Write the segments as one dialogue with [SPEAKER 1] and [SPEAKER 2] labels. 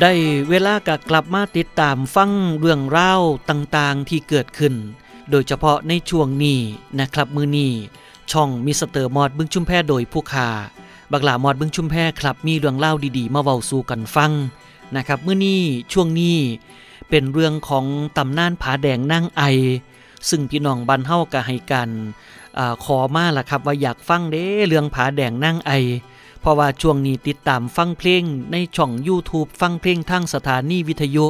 [SPEAKER 1] ได้เวลากะกลับมาติดตามฟังเรื่องราวต่างๆที่เกิดขึ้น โดยเฉพาะในช่วงนี้นะครับมือนี้ช่องมิสเตอร์มอดบึงชุมแพโดยผู้ขาบักหลามอดบึงชุมแพครับมีเรื่องเล่าดีๆ มาเว้าสู่กันฟังนะครับมือนี้ช่วงนี้เป็นเรื่องของตำนานผาแดงนั่งไอ ซึ่งพี่น้องบันเฮากะให้กันอขอมาล่ะครับว่าอยากฟังเด้เรื่องผาแดงนั่งไอ เพราะว่าช่วงนี้ติดตามฟังเพลงในช่อง YouTube ฟังเพลงทางสถานีวิทยุ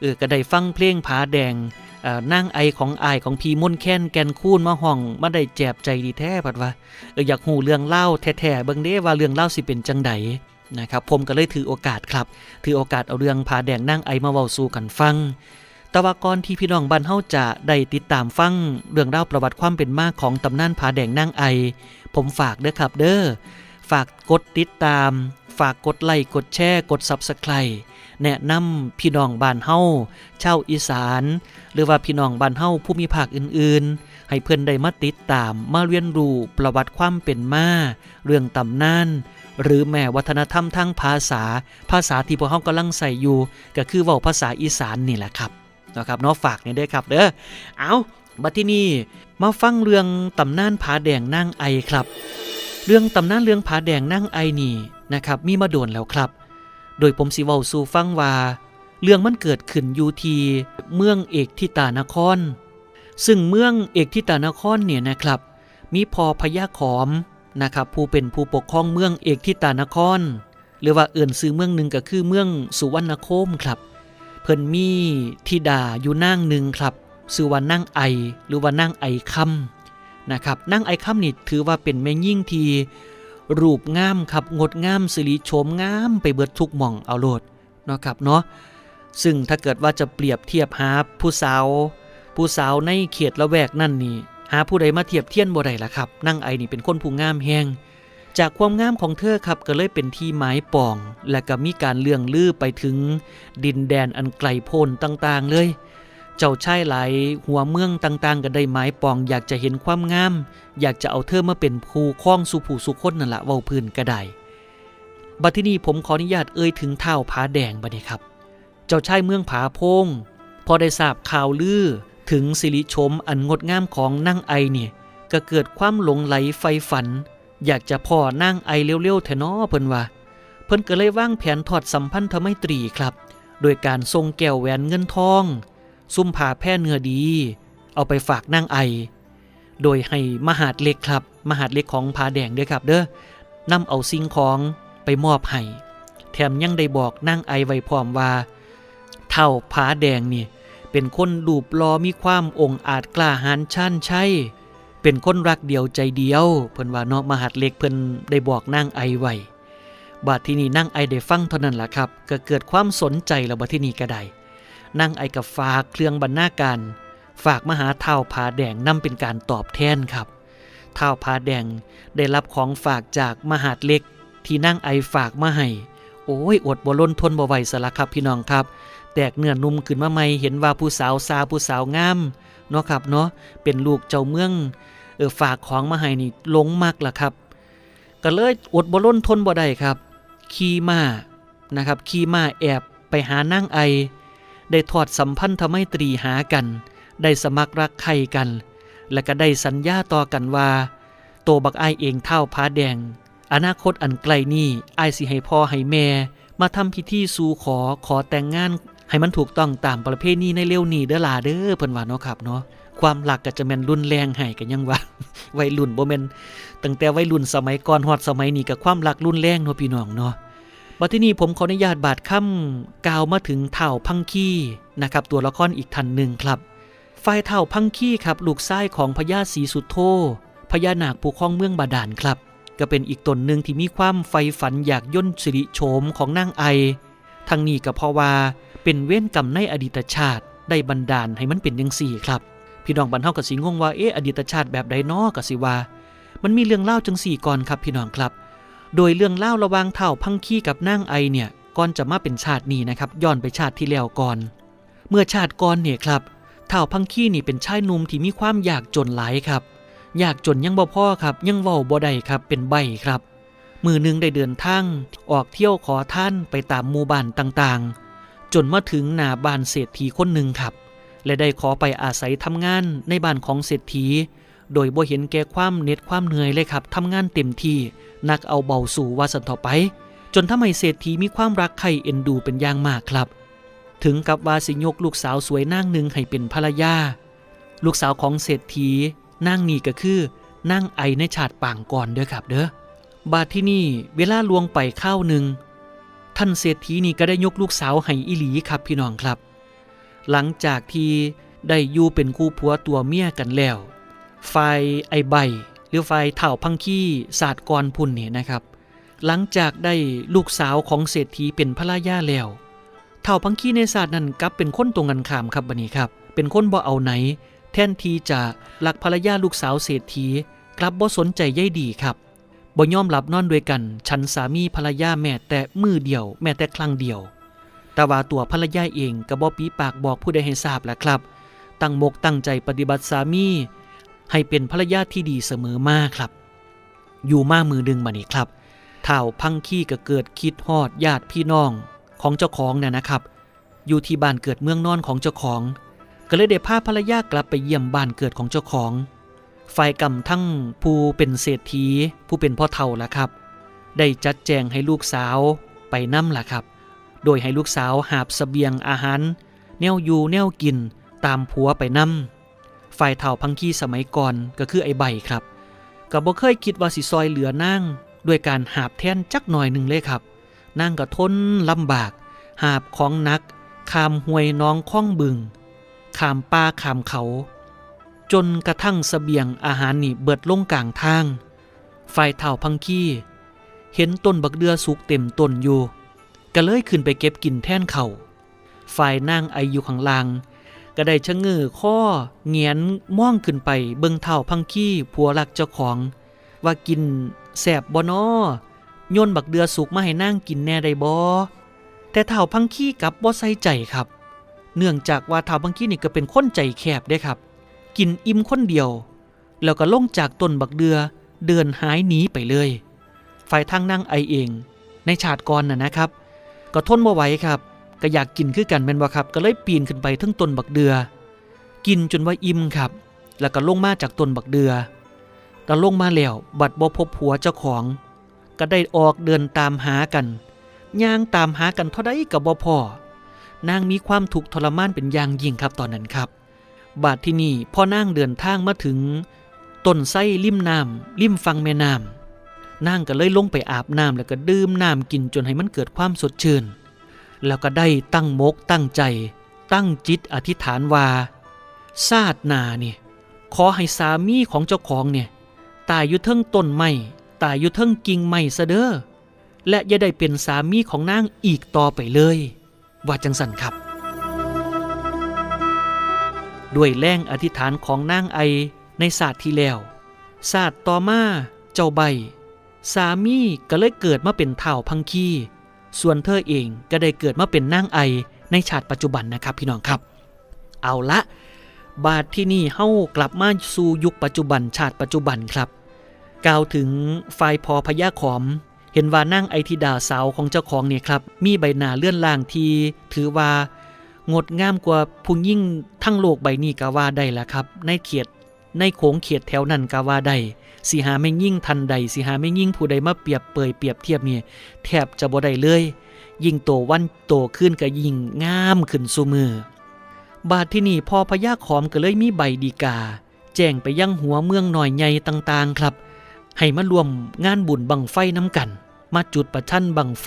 [SPEAKER 1] เออก็ได้ฟังเพลงผาแดงเออนั่งไอของอายของพีมนแค้นแกนคูนมาห้องมาได้แจบใจดีแท้ปัดว่าเอออยากหูเรื่องเล่าแท้ๆเบิ่งเด้ว่าเรื่องเล่าสิเป็นจังใดนะครับผมก็เลยถือโอกาสครับ ถือโอกาสเอาเรื่องผาแดงนั่งไอมาเว้าสู่กันฟังตวาก่อนที่พี่น้องบ้านเฮาจะได้ติดตามฟังเรื่องเล่าประวัติความเป็นมาของตำนานผาแดงนั่งไอ ผมฝากเด้อครับเด้อ ฝากกดติดตาม ฝากกดไลค์กดแชร์กด Subscribe แนะนำพี่น้องบ้านเฮาชาวอีสาน หรือว่าพี่น้องบ้านเฮาผู้มีภาคอื่น ๆ ให้เพื่อนได้มาติดตามมาเรียนรู้ประวัติความเป็นมา เรื่องตำนานหรือแม้วัฒนธรรมทางภาษา ภาษาที่พวกเฮากำลังใส่อยู่ ก็คือเว้าภาษาอีสานนี่แหละครับนะครับเนาะฝากนี่ได้ครับเด้อเอาบัดที่นี่มาฟังเรื่องตำนานผาแดงนั่งไอครับ เรื่องตำนานเรื่องผาแดงนั่งไอนี่นะครับมีมาโดนแล้วครับ โดยผมสิเว้าสู่ฟังว่า เรื่องมันเกิดขึ้นอยู่ที่เมืองเอกทิตานคร ซึ่งเมืองเอกทิตานครเนี่ยนะครับ มีพอพญาขอมนะครับผู้เป็นผู้ปกครองเมืองเอกทิตานคร หรือว่าเอื่นซื้อเมืองหนึ่งก็คือเมืองสุวรรณโคมครับ เพิ่นมีธิดาอยู่นางหนึ่งครับ ชื่อว่านั่งไอหรือว่านั่งไอคำ นะครับนั่งไอค่ำนี่ถือว่าเป็นแม่ยิ่งทีรูปงามครับงดงามสิริโฉมงามไปเบิดทุกหม่องเอาโลดเนาะครับเนาะซึ่งถ้าเกิดว่าจะเปรียบเทียบหาผู้สาว ผู้สาวในเขตละแวกนั่นนี่หาผู้ใดมาเทียบเทียนบ่ได้ละครับ นั่งไอนี่เป็นคนผู้งามแฮงจากความงามของเธอครับก็เลยเป็นที่หมายปอง และก็มีการเลื่องลือไปถึงดินแดนอันไกลโพ้นต่างๆเลย เจ้าชายหลายหัวเมืองต่างๆ ก็ได้หมายปอง อยากจะเห็นความงาม อยากจะเอาเธอมาเป็นผู้ครองสุผู้สุคนนั่นละเว้าพื้นก็ได้บัดที่นี้ผมขออนุญาตเอ่ยถึงเท้าผาแดงบัดนี้ครับ เจ้าชายเมืองผาพง พอได้ทราบข่าวลือถึงสิริชมอันงดงามของนั่งไอเนี่ยก็เกิดความหลงไหลไฟฝัน อยากจะพ่อนั่งไอเร็วๆแทนอเพิ่นว่า เพิ่นก็เลยว่างแผนถอดสัมพันธไมตรีครับ โดยการทรงแก้วแหวนเงินทอง ซุ่มผ่าแพร่เนื้อดี เอาไปฝากนางไอ โดยให้มหาดเล็กครับ มหาดเล็กของผาแดงเด้อครับเด้อนำเอาสิ่งของไปมอบให้แถมยังได้บอกนางไอไว้พร้อมว่า เท่าผาแดงนี่เป็นคนดูปลอมีความองอาจกล้าหาญชันใช่ เป็นคนรักเดียวใจเดียว เพิ่นว่าเนาะมหาดเล็กเพิ่นได้บอกนางไอไว้บาดที่นี่นางไอได้ฟังเท่านั้นล่ะครับ ก็เกิดความสนใจแล้วบัดที่นี่ก็ได้ นั่งไอกับฝากเครื่องบรรณาการ ฝากมหาเท้าผาแดงนำเป็นการตอบแทนครับเท้าผาแดงได้รับของฝากจากมหาดเล็ก ที่นั่งไอฝากมาให้โอ้ยอดบ่ล้นทนบ่ไหวสละครับพี่น้องครับ แตกเนื้อนุ่มขึ้นมาใหม่เห็นว่าผู้สาวซาผู้สาวงามเนาะครับเนาะเป็นลูกเจ้าเมืองเออฝากของมาให้นี่หลงมากล่ะครับ ก็เลยอดบ่ล้นทนบ่ได้ครับ ขี่ม้านะครับขี่ม้าแอบไปหานั่งไอ ได้ทอดสัมพันธไมตรีหากัน ได้สมัครรักใครกัน และก็ได้สัญญาต่อกันว่า โตบักไอายเองเท่าพ้าแดง อนาคตอันไกลนี้ไอสิให้พ่อให้แม่ มาทำพิธีสู่ขอขอแต่งงาน ให้มันถูกต้องตามประเพณีในเร็วนี้เด้อล่ะเด้อเพิ่นว่าเนาะครับเนาะความหลักก็จะแม่นรุนแรงให้กันยังว่าวัยรุ่นบ่แม่นตั้งแต่วัยรุ่นสมัยก่อนฮอดสมัยนี้ก็ความหลักรุนแรงเนาะพี่น้องเนาะ บัดที่นี้ผมขออนุญาตบาดค่ำกล่าวมาถึงเท่าพังคีนะครับตัวละครอีกท่านหนึ่งครับฝ่ายเท่าพังคีครับลูกชายของพญาศรีสุโธพญานาคผู้ครองเมืองบาดาลครับ ก็เป็นอีกตนหนึ่งที่มีความใฝ่ฝันอยากย่นสิริโฉมของนางไอ ทั้งนี้ก็เพราะว่าเป็นเว้นกรรมในอดีตชาติได้บันดาลให้มันเป็นย่างสี่ครับ พี่น้องบรรเทากับสิงงว่าเอ๊อดีตชาติแบบใดน้อกับสิว่า มันมีเรื่องเล่าจังสี่ก่อนครับพี่น้องครับ โดยเรื่องเล่าระวางเท่าพังคีกับนางไอเนี่ยก่อนจะมาเป็นชาตินี้นะครับย้อนไปชาติที่แล้วก่อน เมื่อชาติก่อนเนี่ยครับเท่าพังคีนี่เป็นชายหนุ่มที่มีความอยากจนหลายครับอยากจนยังบ่พ่อครับ ยังเว้าบ่ได้ครับเป็นใบครับ มือหนึ่งได้เดินทางออกเที่ยวขอท่านไปตามหมู่บ้านต่างๆ จนมาถึงหน้าบ้านเศรษฐีคนหนึ่งครับ และได้ขอไปอาศัยทำงานในบ้านของเศรษฐี โดยบ่เห็นแก่ความเหน็ดความเหนื่อยเลยครับทำงานเต็มที่นักเอาเบาสู่ว่าสันต่อไป จนทำให้เศรษฐีมีความรักใคร่เอ็นดูเป็นอย่างมากครับ ถึงกับว่าสิยกลูกสาวสวยนางหนึ่งให้เป็นภรรยา ลูกสาวของเศรษฐีนางนี่ก็คือ นางไอในชาติป่างก่อนเด้อครับเด้อบาดที่นี่เวลาลวงไปข้าวหนึ่งท่านเศรษฐีนี่ก็ได้ยกลูกสาวให้อิหลีครับพี่น้องครับ หลังจากที่ได้อยู่เป็นคู่ผัวตัวเมียกันแล้ว ฝ่ายไอใบ หรือฝ่ายเถ่าพังขี้ศาสตร์กรพุ่นนี่นะครับ หลังจากได้ลูกสาวของเศรษฐีเป็นภรรยาแล้วเถ่าพังขี้ในศาสตร์นั้นกลับเป็นคนตรงกันข้ามครับบันนี้ครับ เป็นคนบ่เอาไหน แทนทีจะรักภรรยาลูกสาวเศรษฐีกลับบ่สนใจใยดีครับบ่ยอมรับนอนด้วยกัน ฉันสามีภรรยาแม่แต่มือเดียว แม่แต่ครั้งเดียว แต่ว่าตัวภรรยาเองก็บ่ปีปากบอกผู้ใดให้ทราบแหละครับ ตั้งมกตั้งใจปฏิบัติสามี ให้เป็นภรรยาที่ดีเสมอมาครับ อยู่มามือดึงมานี่ครับเท่าพังขี้ก็เกิดคิดฮอดญาติพี่น้องของเจ้าของเนี่ยนะครับ อยู่ที่บ้านเกิดเมืองนอนของเจ้าของ ก็เลยได้พาภรรยากลับไปเยี่ยมบ้านเกิดของเจ้าของฝ่ายกำทั้งผู้เป็นเศรษฐีผู้เป็นพ่อเฒ่าละครับ ได้จัดแจงให้ลูกสาวไปนั่มล่ะครับ โดยให้ลูกสาวหาบเสบียงอาหาร แนวอยู่แนวกินตามผัวไปนำ ฝ่ายเฒ่าพังคีสมัยก่อนก็คือไอ้ใบครับก็บ่เคยคิดว่าสิซอยเหลือนั่งด้วยการหาบแท่นจักหน่อยหนึ่งเลยครับนั่งก็ทนลำบาก หาบของนักขามห้วยน้องข้องบึงขามป่าขามเขา จนกระทั่งเสบียงอาหารนี่เบิดลงกลางทางฝ่ายเฒ่าพังคีเห็นต้นบักเดือสุกเต็มต้นอยู่ก็เลยขึ้นไปเก็บกินแท่นเขาฝ่ายนางไออยู่ข้างล่าง ก็ได้ชะเง้อข้อเงียนม่องขึ้นไปเบิงเท่าพังขี้ผัวรักเจ้าของ ว่ากินแสบบ่นอย่นบักเดือสุกมาให้นางกินแน่ได้บ่แต่เท่าพังขี้กับบ่ใส่ใจครับ เนื่องจากว่าเท่าพังขี้นี่ก็เป็นคนใจแคบได้ครับ กินอิ่มคนเดียว แล้วก็ลงจากต้นบักเดือเดินหายหนีไปเลย ฝ่ายทางนางไอเอง ในชาติก่อนน่ะนะครับ ก็ทนบ่ไหวครับ ก็อยากกินคือกันแม่นบ่ครับ ก็เลยปีนขึ้นไปทั้งต้นบักเดือ กินจนว่าอิ่มครับ แล้วก็ลงมาจากต้นบักเดือก็ลงมาแล้วบัดบ่พบผัวเจ้าของ ก็ได้ออกเดินตามหากันย่างตามหากันเท่าใดก็บ่พอนางมีความทุกข์ทรมานเป็นอย่างยิ่งครับตอนนั้นครับ บาดที่นี่พอนางเดินทางมาถึงต้นไส้ริมน้ำริมฟังแม่น้ำนางก็เลยลงไปอาบน้ำแล้วก็ดื่มน้ำกินจนให้มันเกิดความสดชื่น แล้วก็ได้ตั้งมกตั้งใจ ตั้งจิตอธิษฐานว่าซาดนาเนี่ยขอให้สามีของเจ้าของเนี่ยตายอยู่เทิงต้นไม้ตายอยู่เทิงกิ่งไม้ซะเด้อและอย่าได้เป็นสามีของนางอีกต่อไปเลย ว่าจังสันครับ ด้วยแรงอธิษฐานของนางไอในศาสตร์ที่แล้วศาสตร์ต่อมาเจ้าใบ สามีก็เลยเกิดมาเป็นเท่าพังคี ส่วนเธอเองก็ได้เกิดมาเป็นนางไอในชาติปัจจุบันนะครับพี่น้องครับ เอาละ บาทที่นี่เฮ้ากลับมาสู่ยุคปัจจุบันชาติปัจจุบันครับ กล่าวถึงฝ่ายพอพญาขอม เห็นว่านั่งไอธิดาสาวของเจ้าของเนี่ยครับ มีใบหน้าเลื่อนล่างที่ถือว่างดงามกว่าผู้ยิ่งทั้งโลกใบนี้ก็ว่าได้ละครับ ในเขียดในโขงเขียดแถวนั้นก็ว่าได้ สิหาไม่ยิ่งทันใดสิหาไม่ยิ่งผู้ใดมาเปรียบเปยเปรียบเทียบนี่แทบจะบ่ได้เลย ยิ่งโตวันโตขึ้นก็ยิ่งงามขึ้นสูมือ บาดที่นี่พอพญาขอมก็เลยมีใบดีกา แจ้งไปยังหัวเมืองหน่อยใหญ่ต่างๆครับ ให้มารวมงานบุญบังไฟน้ำกัน มาจุดประชันบังไฟ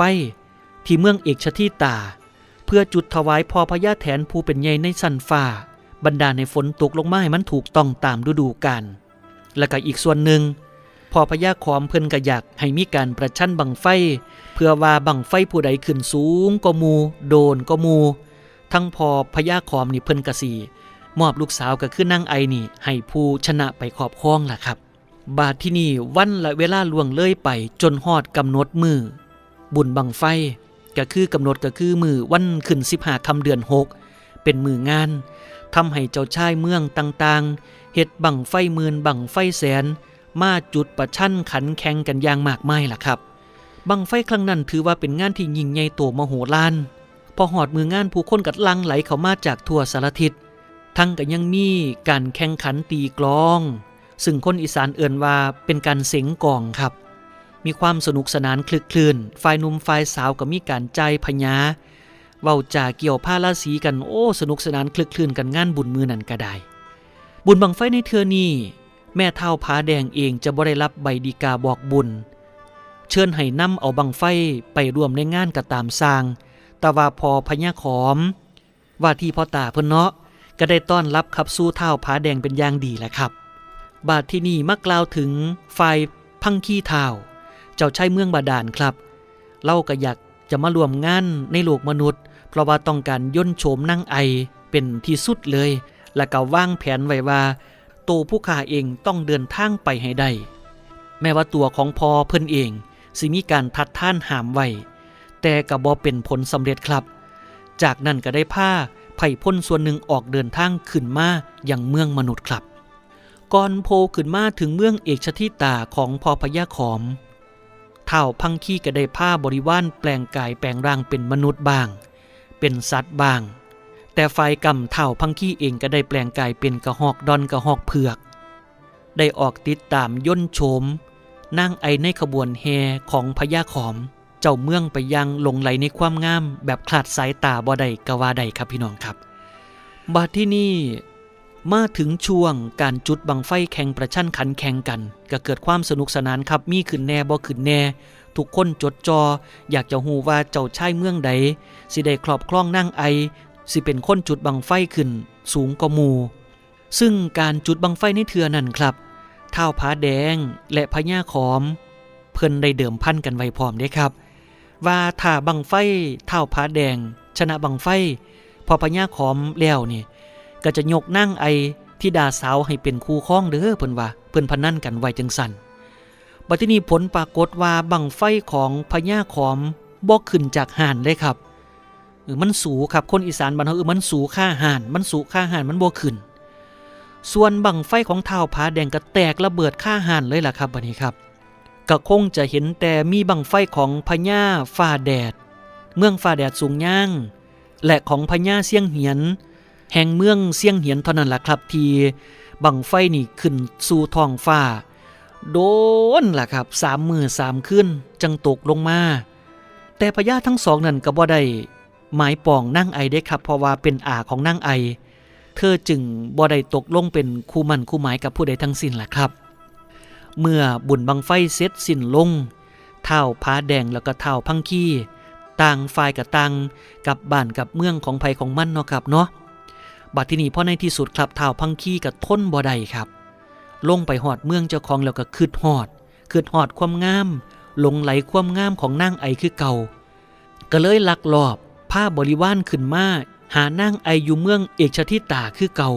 [SPEAKER 1] ที่เมืองเอกชทิตา เพื่อจุดถวายพอพญาแถนผู้เป็นใหญ่ในสันฟ้าบรรดาในฝนตกลงมาให้มันถูกต้องตามฤดูกาล และก็อีกส่วนหนึ่งพอพญาขอมเพิ่นก็อยากให้มีการประชันบังไฟ เพื่อว่าบังไฟผู้ใดขึ้นสูงก็มู โดนก็มู ทั้งพอพญาขอมนี่เพิ่นกะสีมอบลูกสาวก็คือนั่งไอนี่ ให้ผู้ชนะไปขอบครองล่ะครับ บาทที่นี่วันและเวลาล่วงเลยไปจนฮอดกำหนดมือ บุญบังไฟก็คือกำหนดก็คือมือวันขึ้นสิบหาคำเดือนหกเป็นมืองานทำให้เจ้าชายเมืองต่างๆ เฮ็ดบังไฟหมื่นบังไฟแสน มาจุดประชันขันแข่งกันอย่างมากมายล่ะครับ บังไฟครั้งนั้นถือว่าเป็นงานที่ยิ่งใหญ่โตมโหฬารพอหอดมืองานผู้คนกัดลังไหลเข้ามาจากทั่วสารทิศทั้งก็ยังมีการแข่งขันตีกลอง ซึ่งคนอีสานเอื่นว่าเป็นการเสงกองครับ มีความสนุกสนานคลึกคลื่นฝ่ายหนุ่มฝ่ายสาวก็มีการใจายพญาเว้าจ่าเกี่ยวผ้าราสีกันโอ้ สนุกสนานคลึกคลื่นกันงานบุญมือนั่นก็ได้ บุญบังไฟในเทือนี้แม่เท่าผาแดงเองจะบ่ได้รับใบดีกาบอกบุญ เชิญให้นำเอาบังไฟไปร่วมในงานก็ตามสร้างต่ว่าพอพญาขอม ว่าที่พ่อตาเพิ่นเนาะก็ได้ต้อนรับขับสู้เท่าผาแดงเป็นอย่างดีแหละครับ บาทที่นี่มักกล่าวถึงฝ่ายพังขี้เท่าเจ้าชายเมืองบาดาลครับ เล่าก็อยากจะมารวมงานในโลกมนุษย์ เพราะว่าต้องการย่นโฉมนั่งไอเป็นที่สุดเลย และก็วางแผนไว้ว่าโตวผู้ขาเองต้องเดินทางไปให้ได้ แม้ว่าตัวของพอเพิ่นเองสิมีการทัดท่านหามไว้ แต่ก็บ่เป็นผลสำเร็จครับ จากนั้นก็ได้ผ้าไผ่พ้นส่วนหนึ่งออกเดินทางขึ้นมาอย่างเมืองมนุษย์ครับ ก่อนโพขึ้นมาถึงเมืองเอกชทิตาของพอพญาขอมเท่าพังขี้ก็ได้ผ้าบริวารแปลงกายแปลงร่างเป็นมนุษย์บ้าง เป็นสัตว์บ้าง แต่ฝ่ายกำเท่าพังขี้เองก็ได้แปลงกายเป็นกระหอกดอนกระหอกเผือก ได้ออกติดตามย่นโฉมนั่งไอในขบวนแฮของพญาขอม เจ้าเมืองไปยังหลงไหลในความงาม แบบคลาดสายตาบ่ได้กะว่าใดครับพี่น้องครับบัดที่นี่มาถึงช่วงการจุดบังไฟแข่งประชันขันแข่งกัน ก็เกิดความสนุกสนานครับมีขึ้นแน่บ่ขึ้นแน่ ทุกคนจดจอ อยากจะหูว่าเจ้าชายเมืองใด สิได้ครอบครองนั่งไอ สิเป็นคนจุดบังไฟขึ้น สูงกว่ามูซึ่งการจุดบังไฟในเทือนั่นครับเท้าผาแดงและพญาขอม เพิ่นได้เดิมพันกันไว้พร้อมเด้ครับ ว่าถ้าบังไฟเท้าผาแดง ชนะบังไฟ พอพญาขอมแล้วนี่ก็จะยกนั่งไอที่ดาสาวให้เป็นคู่ข้องเด้อเพิ่นว่าเพิ่นพนันกันไว้จังสันบัดทีนี้ผลปรากฏว่าบังไฟของพญาขอมบ่ขึ้นจากห่านเลยครับ เออมันสูครับคนอีสานบ้านเฮาเออมันสูค่าห่าน มันสูค่าห่านมันบ่ขึ้น ส่วนบังไฟของเท้าผาแดงก็แตกระเบิดค่าห่านเลยล่ะครับบัดนี้ครับก็คงจะเห็นแต่มีบังไฟของพญาฟ้าแดด เมืองฟ้าแดดสูงย่าง และของพญาเสียงเหียน แห่งเมืองเสียงเหียนเท่านั้นล่ะครับที่บังไฟนี่ขึ้นสู่ท้องฟ้า โดนล่ะครับสามมือสามขึ้นจังตกลงมา แต่พญาทั้งสองนั่นก็บ่ได้ หมายปองนั่งไอได้ครับ เพราะว่าเป็นอาของนั่งไอ เธอจึงบ่ได้ตกลงเป็นคู่มันคู่หมายกับผู้ใดทั้งสิ้นแหละครับ เมื่อบุญบังไฟเสร็จสิ้นลงเท่าผาแดงแล้วก็เท่าพังคีต่างฝ่ายกับต่างกับบ้านกับเมืองของภัยของมันเนาะครับเนาะบัดที่นี่พ่อในที่สุดครับเท่าพังคีกับทนบ่ได้ครับ ลงไปหอดเมืองเจ้าของแล้วก็คืดหอดคืดหอดความงามหลงไหลความงามของนางไอคือเก่า ก็เลยลักลอบ ผ้าบริวารขึ้นมาหานางไออยู่เมืองเอกชทิตาคือเก่า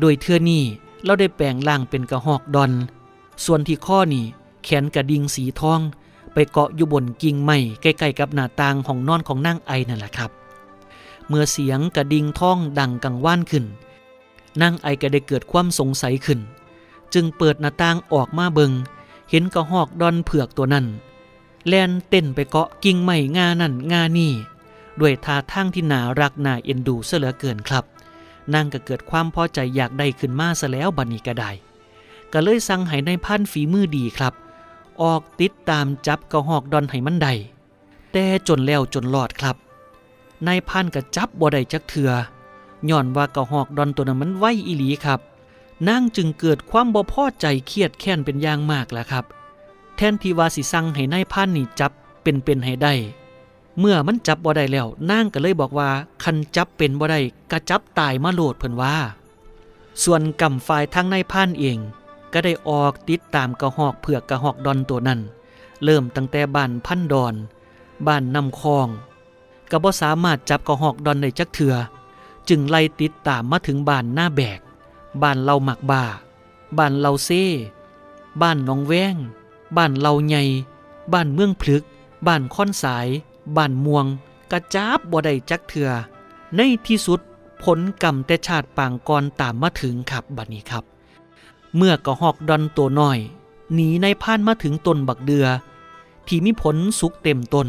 [SPEAKER 1] โดยเทื่อนี้เราได้แปลงร่างเป็นกระหอกดอน ส่วนที่ข้อนี่แขนกระดิ่งสีทอง ไปเกาะอยู่บนกิ่งไม้ใกล้ๆกับหน้าต่างห้องนอนของนางไอนั่นแหละครับ เมื่อเสียงกระดิ่งท่องดังกังว่านขึ้นนางไอก็ได้เกิดความสงสัยขึ้น จึงเปิดหน้าต่างออกมาเบิงเห็นกระหอกดอนเผือกตัวนั้นแลนเต้นไปเกาะกิ่งไม้งานั่นงานี่ ด้วยท่าทางที่น่ารักน่าเอ็นดูเสเหลือเกินครับนางก็เกิดความพอใจอยากได้ขึ้นมาซะแล้วบันี้ก็ได้ก็เลยสั่งให้ในพันฝีมือดีครับ ออกติดตามจับกระหอกดอนให้มันได้แต่จนแล้วจนรอดครับนายพันก็จับบ่ได้จักเถือย้อนว่ากระหอกดอนตัวนั้นมันไวอีหลีครับนางจึงเกิดความบ่พอใจเครียดแค้นเป็นอย่างมากแล้วครับ แทนที่ว่าสิสั่งให้นายพันนี่จับเป็นๆให้ได้ เมื่อมันจับบ่ได้แล้วนางก็เลยบอกว่า คันจับเป็นบ่ได้ก็จับตายมาโหลดเพิ่นว่า ส่วนกำฝ่ายทางในายพันเอง ก็ได้ออกติดตามกระหอกเผือกกระหอกดอนตัวนั้น เริ่มตั้งแต่บ้านพันดอนบ้านนำคลองก็บ่สามารถจับกระหอกดอนได้จักเถือ จึงไล่ติดตามมาถึงบ้านหน้าแบกบ้านเราหมักบ่าบ้านเราเซ่บ้านหนองแว้งบ้านเราใหญ่บ้านเมืองพลึก บ้านค่อนสาย บ้านม่วง กระจับบ่ได้จักเถือ ในที่สุดผลกรรมแต่ชาติปางกรตามมาถึงครับบัดนี้ครับ เมื่อกระหอกดอนตัวน้อย หนีในพ่านมาถึงต้นบักเดือทที่มีผลสุกเต็มต้น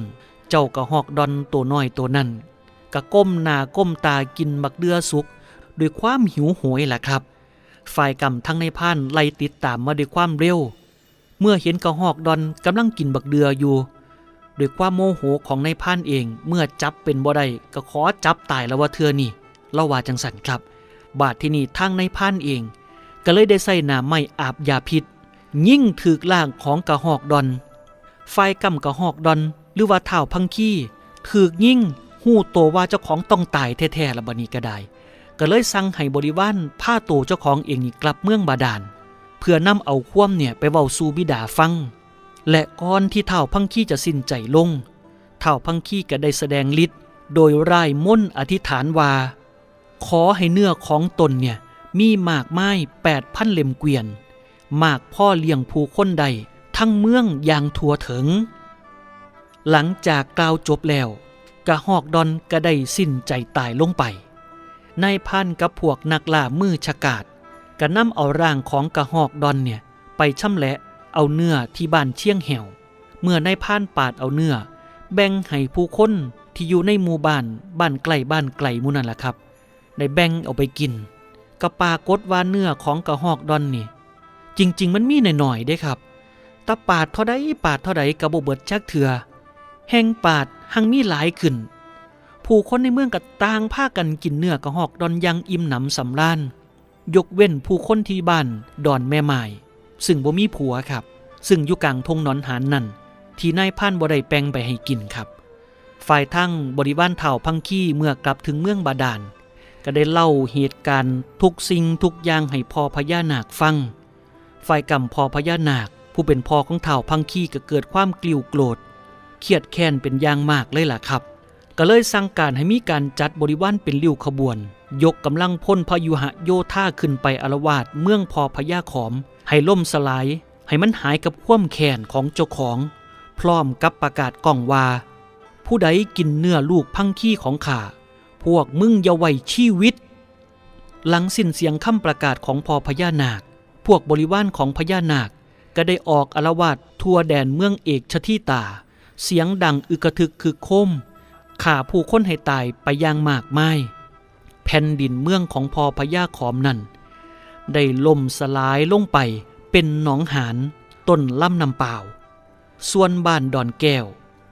[SPEAKER 1] เจ้ากระหอกดอนตัวน้อยตัวนั้นกะก้มหน้าก้มตากินบักเดือสุกด้วยความหิวโหยแหละครับ ฝ่ายกำทั้งในพ่านไล่ติดตามมาด้วยความเร็ว เมื่อเห็นกระหอกดอนกำลังกินบักเดืออยู่ ด้วยความโมโหของในพานเองเมื่อจับเป็นบ่ได้ก็ขอจับตายแล้วว่าเธอนี่เล่าว่าจังสันครับ บาดที่นี่ทางในพานเอง ก็เลยได้ใส่น้ำไม่อาบยาพิษ ยิ่งถือล่างของกระหอกดอนไฟกำกระหอกดอน หรือว่าเท่าพังคีถือยิ่งหู้โตวว่าเจ้าของต้องตายแท้ๆละบันี้ก็ได้ ก็เลยสั่งให้บริวารผ้าโตวเจ้าของเองนี่กลับเมืองบาดาลเพื่อนำเอาคว่ำเนี่ยไปเว้าสู่บิดาฟัง และก่อนที่เท่าพังคีจะสิ้นใจลง เท่าพังคีก็ได้แสดงฤทธิ์โดยร่ายม่นต์อธิษฐานว่า ขอให้เนื้อของตนเนี่ยมีหมากไม้แปดพันเล่มเกวียน หมากพ่อเลี้ยงผู้คนใดทั้งเมืองอย่างทั่วถึง หลังจากกล่าวจบแล้วกะหอกดอนก็ได้สิ้นใจตายลงไป นายพันกับพวกนักล่ามือฉกาดก็นำเอาร่างของกะหอกดอนเนี่ยไปช่ำแหละ เอาเนื้อที่บ้านเชียงแหวเมื่อนายพานปาดเอาเนื้อ แบ่งให้ผู้คนที่อยู่ในหมู่บ้านบ้านไกล้บ้านไกลมู่นั่นแหละครับได้แบ่งเอาไปกินก็ปากฏว่าเนื้อของกระหอกดอนนี่ จริง ๆ มันมีหน่อยๆได้ครับตาปาดเท่าใดปาดเท่าใดกระบเบิดชักเถือแห่งปาดหังมีหลายขึ้น ผู้คนในเมืองก็ต่างพากันกินเนื้อกระหอกดอนยังอิ่มหนำสำราญยกเว้นผู้คนที่บ้านดอนแม่ไม้ ซึ่งบ่มีผัวครับ ซึ่งอยู่กลางทงนอนหานนั่น ที่นายพันบ่ได้แปลงไปให้กินครับ ฝ่ายทั้งบริวารเถ่าพังคีเมื่อกลับถึงเมืองบาดาลก็ได้เล่าเหตุการณ์ทุกสิ่งทุกอย่างให้พ่อพญานาคฟัง ฝ่ายกำพ่อพญานาค ผู้เป็นพ่อของเถ่าพังคีก็เกิดความกลิ้วโกรธเครียดแค้นเป็นอย่างมากเลยล่ะครับ ก็เลยสั่งการให้มีการจัดบริวารเป็นริ้วขบวน ยกกำลังพ่นพยุหะโยธาขึ้นไปอารวาสเมืองพอพญาขอม ให้ล่มสลาย ให้มันหายกับความแค้นของเจ้าของ พร้อมกับประกาศกล่องว่า ผู้ใดกินเนื้อลูกพังขี้ของข้าพวกมึงอย่าไว้ชีวิต หลังสิ้นเสียงคำประกาศของพอพญานาค พวกบริวารของพญานาคก็ได้ออกอารวาสทั่วแดนเมืองเอกชะที่ตา เสียงดังอึกระทึกคือโคม ข่าผู้คนให้ตายไปอย่างมากมาย แผ่นดินเมืองของพอพญาขอมนั่น ได้ล่มสลายลงไปเป็นหนองหานต้นล่ำนำเปล่า ส่วนบ้านดอนแก้ว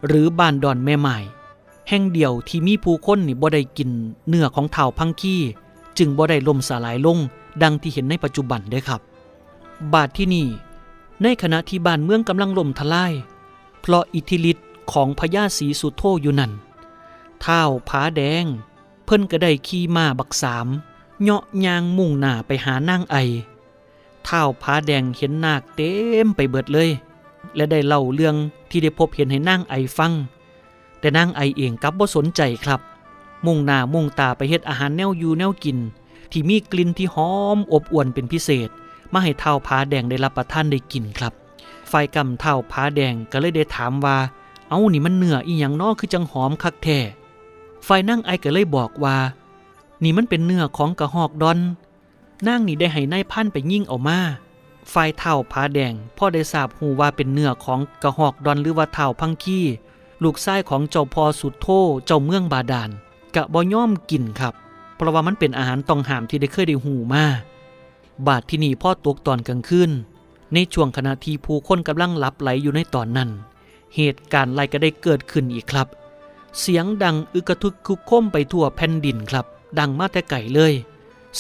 [SPEAKER 1] หรือบ้านดอนแม่ใหม่แห่งเดียวที่มีผู้คนนี่บ่ได้กินเนื้อของเถ่าพังคี้จึงบ่ได้ล่มสลายลงดังที่เห็นในปัจจุบันเด้ครับ บาทที่นี่ ในขณะที่บ้านเมืองกำลังล่มทลาย เพราะอิทธิฤทธิ์ของพญาศรีสุโธอยู่นั่น เท้าผาแดง เพิ่นก็ได้ขี่ม้าบักสามเหาะยางมุ่งหน้าไปหานางไอเท้าผาแดงเห็นนาคเต็มไปเบิดเลย และได้เล่าเรื่องที่ได้พบเห็นให้นางไอฟัง แต่นางไอเองกับบ่สนใจครับ มุ่งหน้ามุ่งตาไปเฮ็ดอาหารแนวอยู่แนวกิน ที่มีกลิ่นที่หอมอบอวนเป็นพิเศษ มาให้เท้าผาแดงได้รับประทานได้กินครับฝ่ายกำเท้าผาแดงก็เลยได้ถามว่า เอานี่มันเนื้ออีหยังนอคือจังหอมคักแท้ ฝ่ายนั่งไอก็เลยบอกว่า นี่มันเป็นเนื้อของกระหอกดอนนางนี่ได้ให้นายพันไปยิ่งเอามาฝ่ายเท่าผาแดงพ่อได้ทราบหูว่าเป็นเนื้อของกระหอกดอนหรือว่าเท่าพังคีลูกชายของเจ้าพอสุดโทเจ้าเมืองบาดาลกะบ่ย่อมกินครับ เพราะว่ามันเป็นอาหารต้องห้ามที่ได้เคยได้หูมาบาดที่นี่พ่อตกตอนกลางคืนในช่วงขณะที่ผู้คนกำลังหลับไหลอยู่ในตอนนั้น เหตุการณ์ไรก็ได้เกิดขึ้นอีกครับ เสียงดังอึกทึกคุกค้มไปทั่วแผ่นดินครับ ดังมาแต่ไก่เลย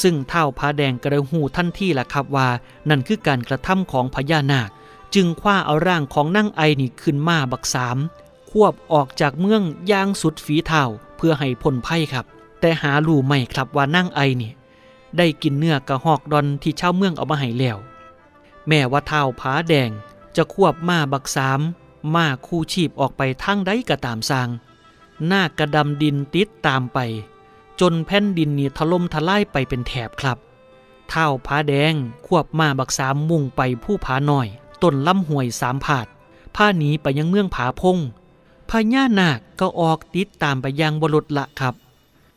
[SPEAKER 1] ซึ่งเท่าพาแดงกระหูท่านที่ละครับว่า นั่นคือการกระทำของพญานาค จึงคว้าเอาร่างของนั่งไอนี่ขึ้นมาบักสาม ควบออกจากเมืองย่างสุดฝีเท้าเพื่อให้พ้นภัยครับ แต่หารู้ไม่ครับว่านั่งไอนี่ ได้กินเนื้อกระหอกดอนที่ชาวเมืองเอามาให้แล้ว แม่ว่าเท้าผาแดงจะควบมาบักสามมาคู่ชีพออกไปทางใดก็ตามสร้าง หน้ากระดำดินติดตามไป จนแผ่นดินนี่ถล่มทลายไปเป็นแถบครับ เท้าผาแดง ควบมาบักสามมุ่งไปผู้ผาหน่อย ต้นลำห้วยสามผาดผ้าหนีไปยังเมืองผาพงพญานาคก็ออกติดตามไปยังบรดละครับ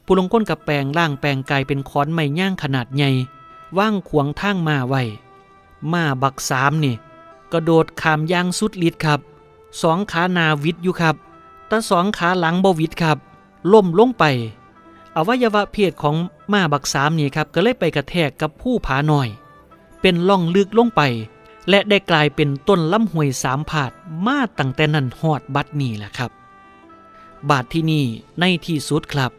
[SPEAKER 1] ผู้ลงก้นกับแปลงร่างแปลงกายเป็นค้อนไม้ย่างขนาดใหญ่ว่างขวางทางมาไว้มาบักสามนี่กระโดดขามยางสุดฤทธิ์ครับ สองขานาวิดอยู่ครับ ต่สองขาหลังบวิดครับล่มลงไป อวัยวะเพศของม้าบักสามนี่ครับก็เลยไปกระแทกกับผู้ผาหน่อย เป็นล่องลึกลงไป และได้กลายเป็นต้นลำห้วยสามผาดมาตั้งแต่นั้นหอดบัดนี้แหละครับ บาดที่นี่ในที่สุดครับ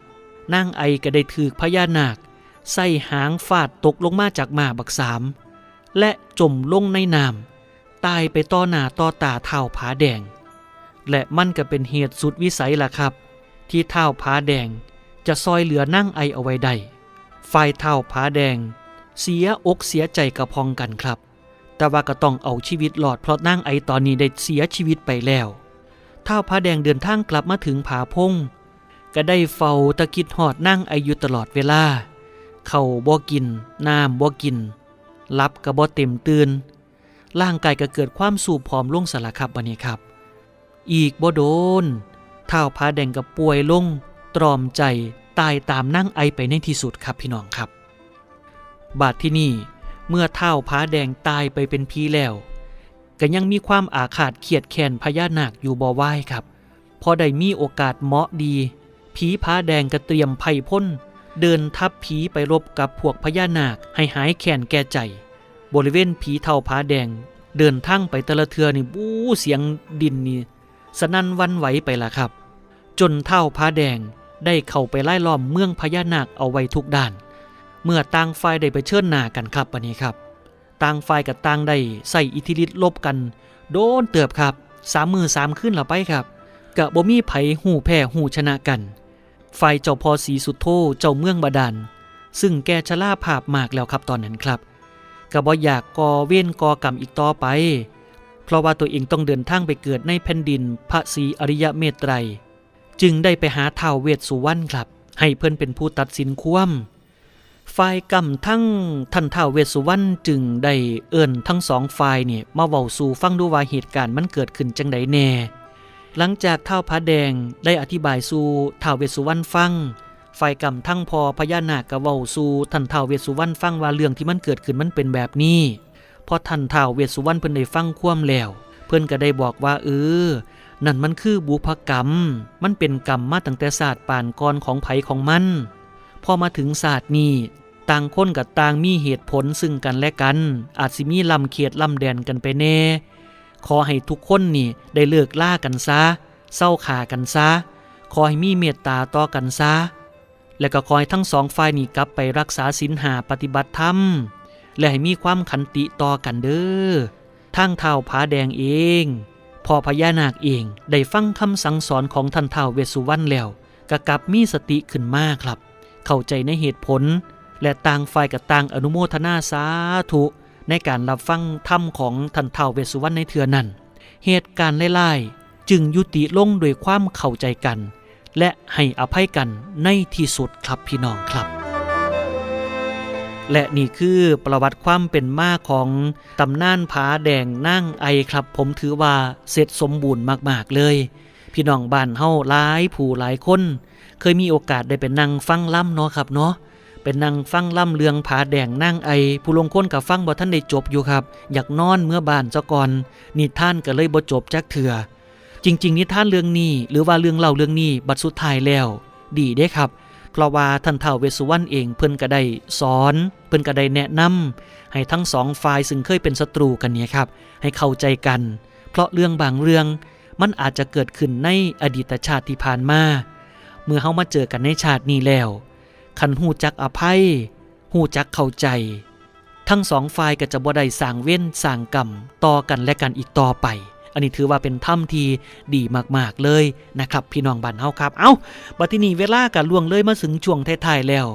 [SPEAKER 1] นางไอก็ได้ถือพญานาค ใส่หางฟาดตกลงมาจากม้าบักสาม และจมลงในน้ำตายไปต่อหน้าต่อตาเท้าผาแดง และมันก็เป็นเหตุสุดวิสัยล่ะครับ ที่เท้าผาแดงจะซอยเหลือนั่งไอเอาไว้ได้ฝ่ายเท้าผาแดง เสียอกเสียใจกระพองกันครับ แต่ว่าก็ต้องเอาชีวิตหลอดเพราะนั่งไอตอนนี้ได้เสียชีวิตไปแล้วเท้าผาแดงเดินทางกลับมาถึงผาพงก็ได้เฝ้าตะกิดหอดนั่งไออยู่ตลอดเวลา เข่าบ่กิน น้ำบ่กินรับกระบ่เต็มตื่นร่างกายก็เกิดความสูบผอมลงสละครับบันนี้ครับ อีกบ่โดนเท้าผาแดงกับป่วยลง ตรอมใจตายตามนั่งไอไปในที่สุดครับพี่น้องครับ บาดที่นี่เมื่อเท้าผาแดงตายไปเป็นพีแล้ว ก็ยังมีความอาฆาตเขียดแค้นพญานาคอยู่บ่ไหวครับพอได้มีโอกาสเหมาะดี ผีผาแดงก็เตรียมไพ่พ่นเดินทับผีไปรบกับพวกพญานาคให้หายแค้นแก่ใจ บริเวณผีเท่าผาแดง เดินทั้งไปตะละเทือนี่บู้เสียงดินนี่ สนั่นวันไหวไปละครับ จนเท่าผาแดงได้เข้าไปไล่ล้อมเมืองพญานาคเอาไว้ทุกด้าน เมื่อต่างฝ่ายได้ไปเชิญหน้ากันครับวันนี้ครับต่างฝ่ายกับต่างได้ใส่อิทธิฤทธิ์ลบกัน โดนเตือบครับสามมือสามขึ้นละไปครับกะบ่มีไผหูแพ้หูชนะกัน ฝ่ายเจ้าพอสีสุดโทเจ้าเมืองบาดาลซึ่งแกชะล่าภาพมากแล้วครับตอนนั้นครับกะบ่อยากกอเว้นกอกรรมอีกต่อไป เพราะว่าตัวเองต้องเดินทางไปเกิดในแผ่นดินพระศรีอริยเมตไตร จึงได้ไปหาท้าวเวสสุวรรณครับ ให้เพื่อนเป็นผู้ตัดสินความฝ่ายกรรมทั้งท่านท้าวเวสสุวรรณจึงได้เอิ่นทั้งสองฝ่ายเนี่ยมาเว้าสู่ฟังดูว่าเหตุการณ์มันเกิดขึ้นจังใดแน่ หลังจากเท่าพระแดงได้อธิบายสู่ท้าวเวสสุวรรณฟังฝ่ายกรรมทั้งพอพญานาคกะเว้าสู่ท่านท้าวเวสสุวรรณฟังว่าเรื่องที่มันเกิดขึ้นมันเป็นแบบนี้ พอท่านท้าวเวสสุวรรณเพิ่นได้ฟังความแล้ว เพิ่นก็ได้บอกว่าเออนั่นมันคือบุพกรรม มันเป็นกรรมมาตั้งแต่ศาสตร์ป่านก่อนของไผของมัน พอมาถึงศาสตร์นี้ต่างคนกับต่างมีเหตุผลซึ่งกันและกัน อาจสิมีลำเขตลำแดนกันไปแน่ ขอให้ทุกคนนี่ได้เลิกล่ากันซะ เศร้าขากันซะ ขอให้มีเมตตาต่อกันซะ และก็ขอให้ทั้งสองฝ่ายนี่กลับไปรักษาศีลหาปฏิบัติธรรม และให้มีความขันติต่อกันเด้อทางเท้าผาแดงเอง พอพญานาคเองได้ฟังคำสั่งสอนของท่านเท้าเวสุวรรณแล้วก็กลับมีสติขึ้นมากครับ เข้าใจในเหตุผล และต่างฝ่ายกับต่างอนุโมทนาสาธุ ในการรับฟังธรรมของท่านเท้าเวสุวรรณในเทือนั้น เหตุการณ์ไล่ๆจึงยุติลงโดวยความเข้าใจกัน และให้อภัยกันในที่สุดครับพี่น้องครับ และนี่คือประวัติความเป็นมาของตำนานผาแดงนั่งไอครับ ผมถือว่าเสร็จสมบูรณ์มากๆเลย พี่น้องบ้านเฮาหลายผู้หลายคน เคยมีโอกาสได้เป็นนั่งฟังล่ำเนาะครับเนาะเป็นนั่งฟังล่ำเรืองผาแดงนั่งไอ ผู้ลงคนกับฟังบ่ท่านได้จบอยู่ครับ อยากนอนเมื่อบ้านเจ้าก่อนนิท่านก็เลยบ่จบจักเถื่อจริง ๆ นิท่านเรื่องนี้ หรือว่าเรื่องเล่าเรื่องนี้บัดสุดท้ายแล้ว ดีเด้ครับ เพราะว่าท่านท้าวเวสุวรรณเองเพิ่นก็ได้สอน เพิ่นก็ได้แนะนำให้ทั้งสองฝ่ายซึ่งเคยเป็นศัตรูกันเนี่ยครับ ให้เข้าใจกัน เพราะเรื่องบางเรื่องมันอาจจะเกิดขึ้นในอดีตชาติที่ผ่านมา เมื่อเฮามาเจอกันในชาตินี้แล้ว คันหูจักอภัยหูจักเข้าใจ ทั้งสองฝ่ายก็จะบ่ได้สร้างเว้นสร้างกรรมต่อกันและกันอีกต่อไป อันนี้ถือว่าเป็นถ้ำที่ดีมากๆเลยนะครับพี่น้องบ้านเฮาครับ เอ้าบัดนี้เวลากันล่วงเลยมาถึงช่วงท้ายๆแล้ว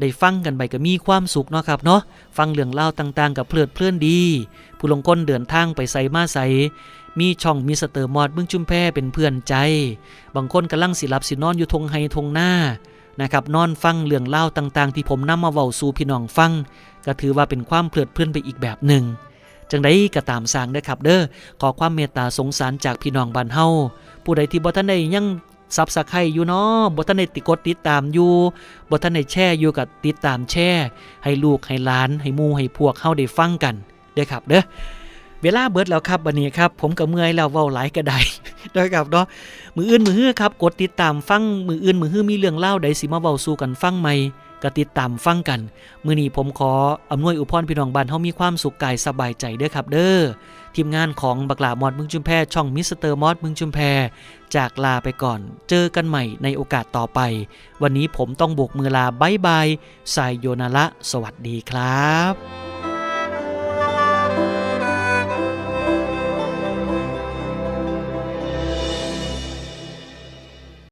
[SPEAKER 1] ได้ฟังกันไปก็มีความสุขเนาะครับเนาะฟังเรื่องเล่าต่างๆ กับเพลิดเพลินดี ผู้ลงก้นเดินทางไปใส่มาใส่มีช่องมีสเตอร์มอดมึงจุมแพเป็นเพื่อนใจ บางคนกำลังสิหลับสินอนอยู่ทงไฮทงหน้านะครับนอนฟังเรื่องเล่าต่างๆ ที่ผมนำมาเว้าสู่พี่น้องฟัง ก็ถือว่าเป็นความเพลิดเพลินไปอีกแบบหนึ่ง จังไดก็ตามสร้างเด้อครับเด้อขอความเมตตาสงสารจากพี่น้องบ้านเฮาผู้ใดที่บ่ทันได้ยังซับสไครอยู่เนาะบ่ทันได้ติดกดติดตามอยู่บ่ทันได้แชร์อยู่กับติดตามแชร์ให้ลูกให้หลาน ให้มู่ให้พวกเฮาได้ฟังกันเด้อครับเด้อเวลาเบิดแล้วครับวันนี้ครับ ผมก็เมื่อยแล้วเว้าหลายกระไดด้วยครับเนาะมืออื่นมือฮื้อครับ กดติดตามฟังมืออื่นมือฮื้อมีเรื่องเล่าใดสิมาเว้าสู่กันฟังใหม่ ก็ติดตามฟังกัน มื้อนี้ผมขออำนวยอุพรพี่น้องบ้านเฮามีความสุขกายสบายใจเด้อครับเด้อทีมงานของบักลามอดมึงชุมแพช่องมิสเตอร์มอดมึงชุมแพจากลาไปก่อน เจอกันใหม่ในโอกาสต่อไป วันนี้ผมต้องโบกมือลาบายบายสายโยนาละ สวัสดีครับ